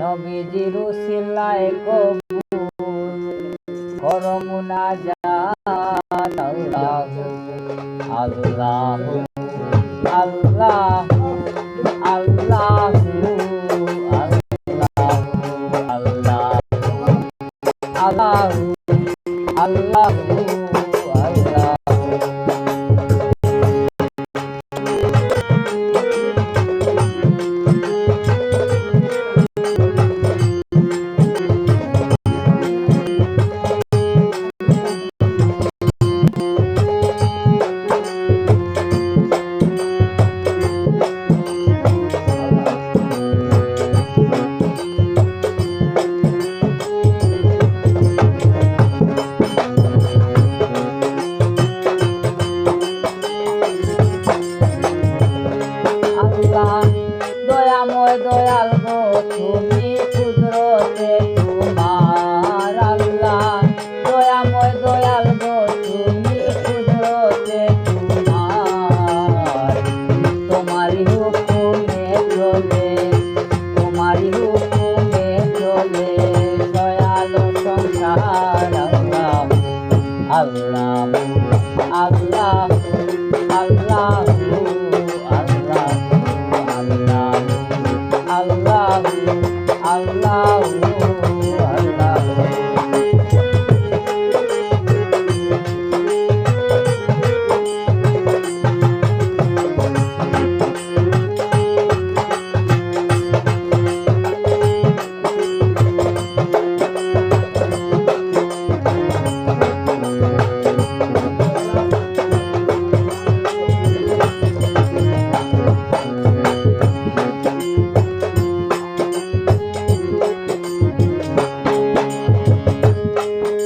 নবীজির উসিলায় কবুল। করো মুনাজাত আল্লাহ। আল্লাহ। আল্লাহ।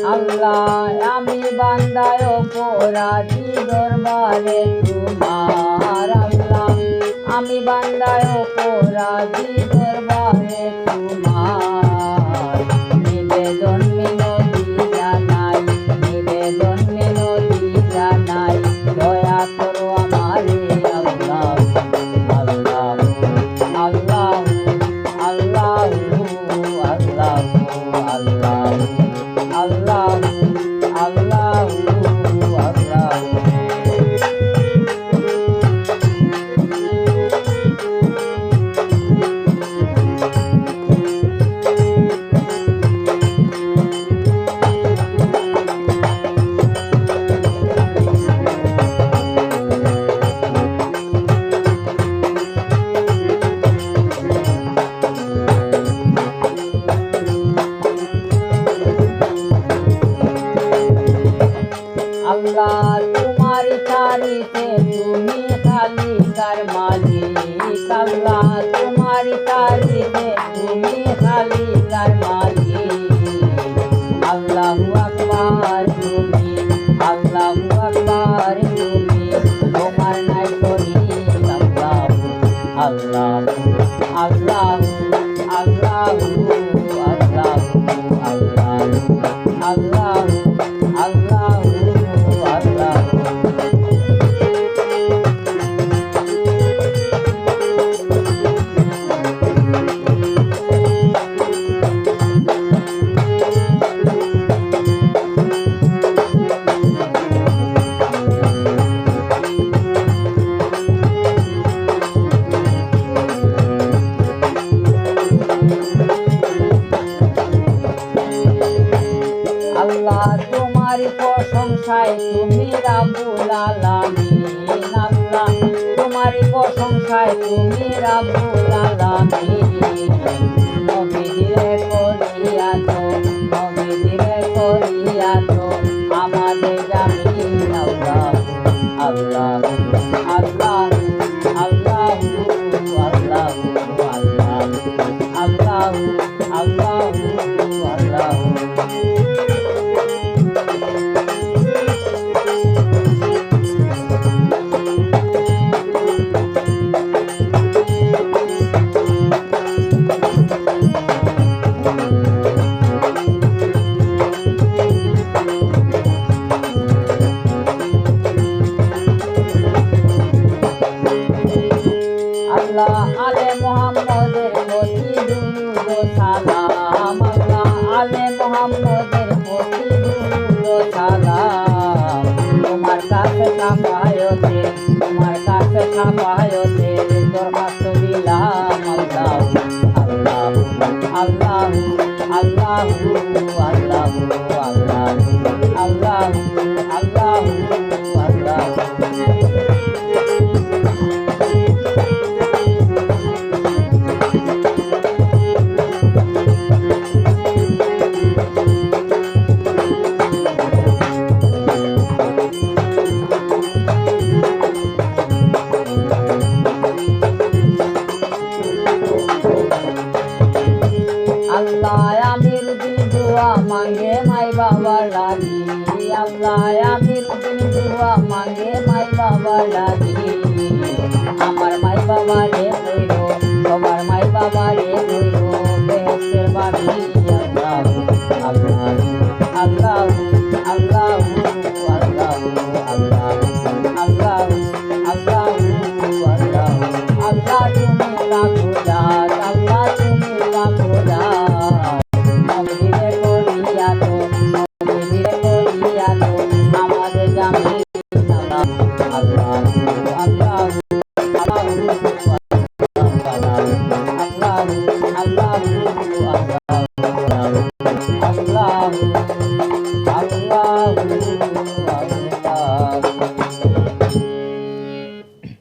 আল্লাহ আমি বান্দায় অপরাধী দরবারে তোমার আল্লাহ। আমি বান্দায় অপরাধী দরবারে তোমার মাওলার তোমার তারিতে তুমি খালিকার মালিক আল্লাহ। তোমার তারিতে তুমি খালিকার মালিক। আল্লাহু আকবার। তোমার প্রশংসায় তুমি রাবুল আলামিন সালাম আল্লাহ আলে মোহাম্মদের প্রতি সালাম তোমার কাছে কাপায়তে তোমার কাছে কাপায়তে তোর মাত্র বিলাস। আল্লাহ, আমি রুদিন দুর্বা মাগে মাই বাবা ডাকি আমার মাই বাবা রে বইল, সবার মাই বাবা রে বইল, বেহেস্তের বাড়ি আল্লাহ